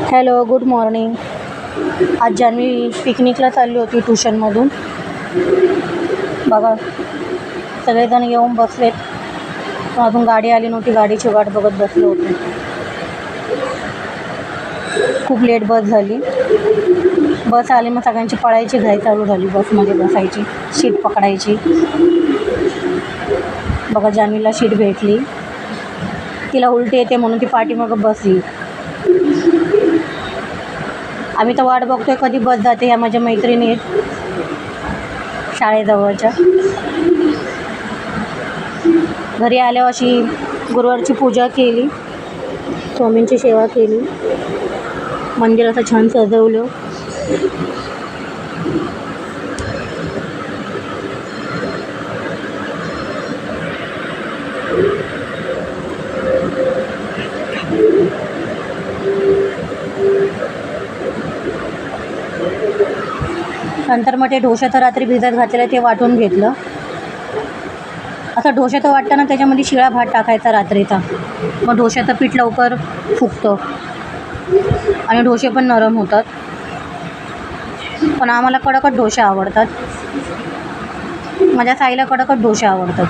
Hello good morning. आज जान्हवी पिकनिकला चालली होती ट्युशनमधून. बघा सगळेजण येऊन बसलेत. पण अजून गाडी आली नव्हती गाडीची वाट बघत बसलो होते. खूप लेट बस झाली. बस आली मग सगळ्यांची पळायची घाई चालू झाली बसमध्ये बसायची सीट पकडायची. बघा जान्हवीला सीट भेटली. तिला उलटी येते म्हणून ती पाठीमागं बसली. आम्ही तर वाट बघतोय कधी बस जाते ह्या माझ्या मैत्रिणी. आहेत शाळेजवळच्या. घरी आल्यावर अशी गुरुवारची पूजा केली. स्वामींची सेवा केली. मंदिर असं छान सजवलं. नंतर मग ते ढोसे तर रात्री भिजत घातलेलं ते वाटून घेतलं. असं डोसा तर वाटतं वाटताना त्याच्यामध्ये शिळा भात टाकायचा रात्रीचा. मग ढोशाचं पीठ लवकर फुगतं. आणि ढोसे पण नरम होतात. पण आम्हाला कडकच ढोसे आवडतात. माझ्या साईला कडकच ढोसे आवडतात.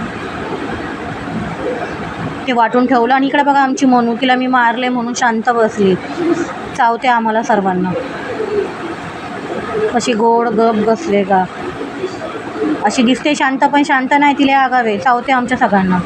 ते वाटून ठेवलं आणि इकडे बघा आमची मनुकीला मी मारले म्हणून शांत बसली. चावते आम्हाला सर्वांना. कशी गोड गप बसले का? अशी दिसते शांत पण शांत नाही तिला आगावे. चावते आमच्या सगळ्यांना.